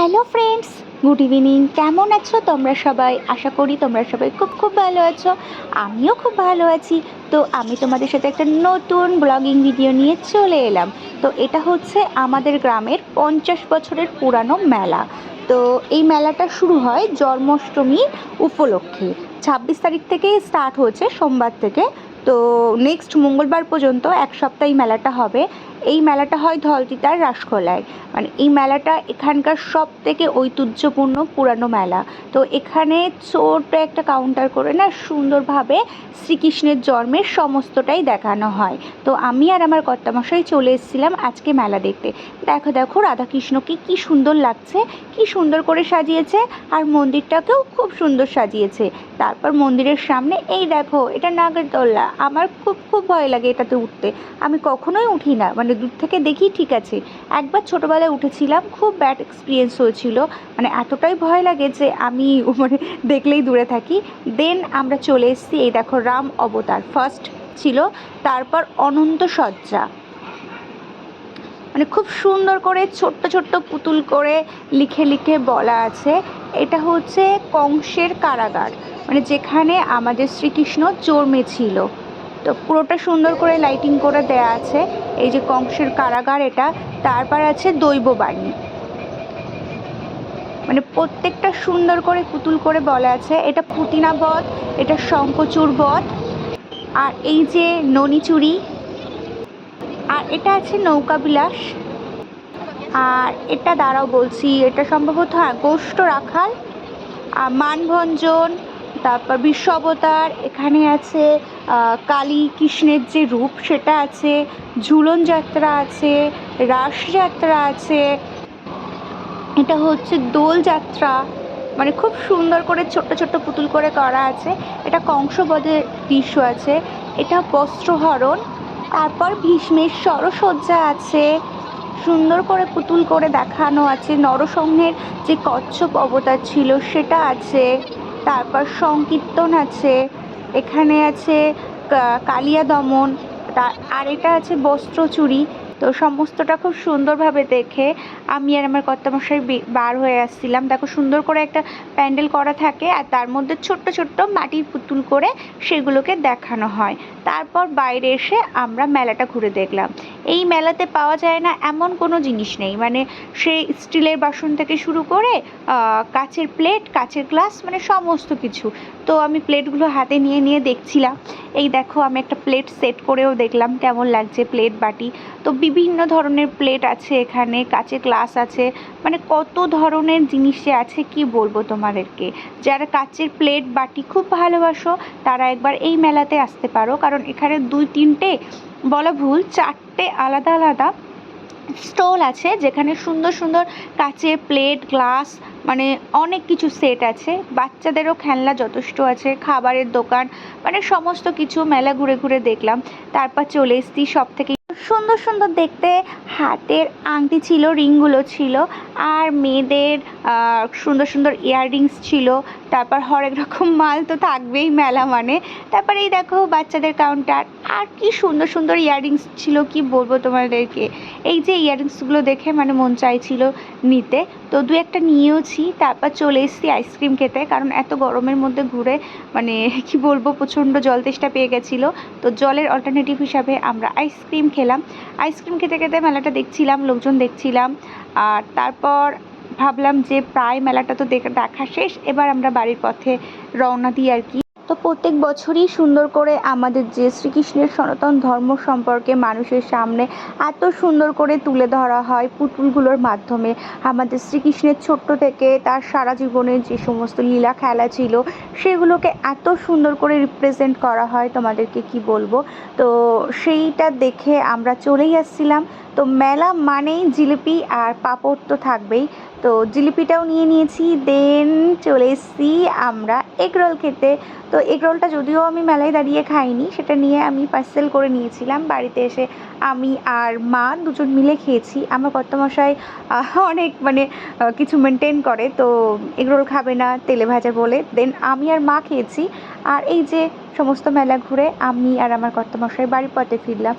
Hello friends, good evening. কেমন আছো তোমরা সবাই? আশা করি তোমরা সবাই খুব খুব ভালো আছো। আমিও খুব ভালো আছি। তো আমি তোমাদের সাথে একটা নতুন ব্লগিং ভিডিও নিয়ে চলে এলাম। তো এটা হচ্ছে আমাদের গ্রামের পঞ্চাশ বছরের পুরানো মেলা। তো এই মেলাটা শুরু হয় জন্মাষ্টমী উপলক্ষে। ছাব্বিশ তারিখ থেকে স্টার্ট হয়েছে, সোমবার থেকে। তো নেক্সট মঙ্গলবার পর্যন্ত এক সপ্তাহ মেলাটা হবে। এই মেলাটা হয় ধলতিতার রাসখোলায় মানে এই মেলাটা এখানকার সব থেকে ঐতিহ্যপূর্ণ পুরানো মেলা। তো এখানে ছোট্ট একটা কাউন্টার করে না সুন্দরভাবে শ্রীকৃষ্ণের জন্মের সমস্তটাই দেখানো হয়। তো আমি আর আমার কর্তামশাই চলে এসেছিলাম আজকে মেলা দেখতে। দেখো দেখো, রাধাকৃষ্ণকে কি সুন্দর লাগছে, কি সুন্দর করে সাজিয়েছে, আর মন্দিরটাকেও খুব সুন্দর সাজিয়েছে। তারপর মন্দিরের সামনে, এই দেখো, এটা নাগরদোল্লা। আমার খুব খুব ভয় লাগে এটাতে উঠতে। আমি কখনোই উঠি না। মানে দূর থেকে দেখি ঠিক আছে। একবার ছোটোবেলায় উঠেছিলাম, খুব ব্যাড এক্সপিরিয়েন্স হয়েছিল। মানে এতটাই ভয় লাগে যে আমি মানে দেখলেই দূরে থাকি। দেন আমরা চলে এসেছি, এই দেখো রাম অবতার। ফার্স্ট ছিল, তারপর অনন্ত সজ্জা মানে খুব সুন্দর করে ছোট্ট ছোট্ট পুতুল করে লিখে লিখে বলা আছে। এটা হচ্ছে কংসের কারাগার মানে যেখানে আমাদের শ্রীকৃষ্ণ জন্মেছিল। তো পুরোটা সুন্দর করে লাইটিং করে দেয়া আছে। এই যে কংসের কারাগার এটা, তারপর আছে দৈববাণী। মানে প্রত্যেকটা সুন্দর করে পুতুল করে বলা আছে। এটা পুতিনা বধ, এটা শঙ্কচূড় বধ। আর এই যে ননিচুরি আর এটা আছে নৌকা বিলাস। আর এটা দাঁড়াও বলছি, এটা সম্ভবত হ্যাঁ গোষ্ঠ রাখাল, আর মানভঞ্জন, তারপর বিশ্ব অবতার, এখানে আছে কালী কৃষ্ণের যে রূপ, সেটা আছে, ঝুলন যাত্রা আছে, রাস যাত্রা আছে। এটা হচ্ছে দোল যাত্রা মানে খুব সুন্দর করে ছোট্ট ছোট্ট পুতুল করে করা আছে। এটা কংসবধের দৃশ্য আছে। এটা বস্ত্রহরণ তারপর ভীষ্মের সরসজ্জা আছে। সুন্দর করে পুতুল করে দেখানো আছে। নরসংহের যে কচ্ছপ অবতার ছিল, সেটা আছে। তারপর সংকীর্তন আছে। এখানে আছে কালিয়া দমন আর এটা আছে বস্ত্রচুরি। তো সমস্তটা খুব সুন্দরভাবে দেখে আমি আর আমার কর্তামশাই বার হয়ে আসছিলাম। দেখো, সুন্দর করে একটা প্যান্ডেল করা থাকে আর তার মধ্যে ছোট্ট ছোট্ট মাটির পুতুল করে সেগুলোকে দেখানো হয়। তারপর বাইরে এসে আমরা মেলাটা ঘুরে দেখলাম। এই মেলাতে পাওয়া যায় না এমন কোনো জিনিস নেই। মানে সেই স্টিলের বাসন থেকে শুরু করে কাচের প্লেট, কাচের গ্লাস মানে সমস্ত কিছু। তো আমি প্লেটগুলো হাতে নিয়ে নিয়ে দেখছিলাম। এই দেখো, আমি একটা প্লেট সেট করেও দেখলাম কেমন লাগছে প্লেট, বাটি। তো বিভিন্ন ধরনের প্লেট আছে এখানে কাচের গ্লাস আছে। মানে কত ধরনের জিনিস আছে কি বলব তোমাদেরকে? যারা কাচের প্লেট বাটি খুব ভালোবাসো, তারা একবার এই মেলাতে আসতে পারো। কারণ এখানে দুই তিনটে, বলা ভুল, চারটে আলাদা আলাদা স্টল আছে, যেখানে সুন্দর সুন্দর কাচের প্লেট গ্লাস মানে অনেক কিছু সেট আছে। বাচ্চাদেরও খেলনা যথেষ্ট আছে, খাবারের দোকান মানে সমস্ত কিছু মেলা ঘুরে ঘুরে দেখলাম। তারপর চলে এসেছি সব থেকে সুন্দর সুন্দর দেখতে হাতের আংটি ছিল, রিংগুলো ছিল আর মেয়েদের সুন্দর সুন্দর ইয়াররিংস ছিল। তারপর হরেক রকম মাল তো থাকবেই মেলা মানে। তারপর এই দেখো বাচ্চাদের কাউন্টার আর কি সুন্দর সুন্দর ইয়াররিংস ছিল, কি বলব তোমাদেরকে? এই যে ইয়াররিংসগুলো দেখে মানে মন চাইছিল নিতে। তো দু একটা নিয়েওছি, তারপর চলে এসেছি আইসক্রিম খেতে কারণ এত গরমের মধ্যে ঘুরে মানে কি বলব, প্রচণ্ড জল তেষ্টা পেয়ে গেছিল। তো জলের অল্টারনেটিভ হিসাবে আমরা আইসক্রিম খেলাম। আইসক্রিম খেতে খেতে মেলাটা দেখছিলাম, লোকজন দেখছিলাম। আর তারপর ভাবলাম যে প্রায় মেলাটা তো দেখা শেষ, এবার আমরা বাড়ির পথে রওনা দিই আর কি। তো প্রত্যেক বছরই সুন্দর করে আমাদের যে শ্রীকৃষ্ণের সনাতন ধর্ম সম্পর্কে মানুষের সামনে এত সুন্দর করে তুলে ধরা হয় পুতুলগুলোর মাধ্যমে। আমাদের শ্রীকৃষ্ণের ছোট্ট থেকে তার সারা জীবনের যে সমস্ত লীলা খেলা ছিল, সেগুলোকে এত সুন্দর করে রিপ্রেজেন্ট করা হয়, তোমাদেরকে কি বলব? তো সেইটা দেখে আমরা চলেই আসছিলাম। তো মেলা মানেই জিলিপি আর পাঁপড় তো থাকবেই। তো জিলিপিটাও নিয়ে নিয়েছি, দেন চলে এসেছি আমরা এগ রোল খেতে। তো এগ রোলটা যদিও আমি মেলায় দাঁড়িয়ে খাইনি, সেটা নিয়ে আমি পার্সেল করে নিয়েছিলাম। বাড়িতে এসে আমি আর মা দুজন মিলে খেয়েছি। আমার কর্তামশাই অনেক মানে কিছু মেনটেন করে। তো এগ রোল খাবে না, তেলে ভাজা বলে। দেন আমি আর মা খেয়েছি। আর এই যে সমস্ত মেলা ঘুরে আমি আর আমার কর্তামশাই বাড়ির পথে ফিরলাম।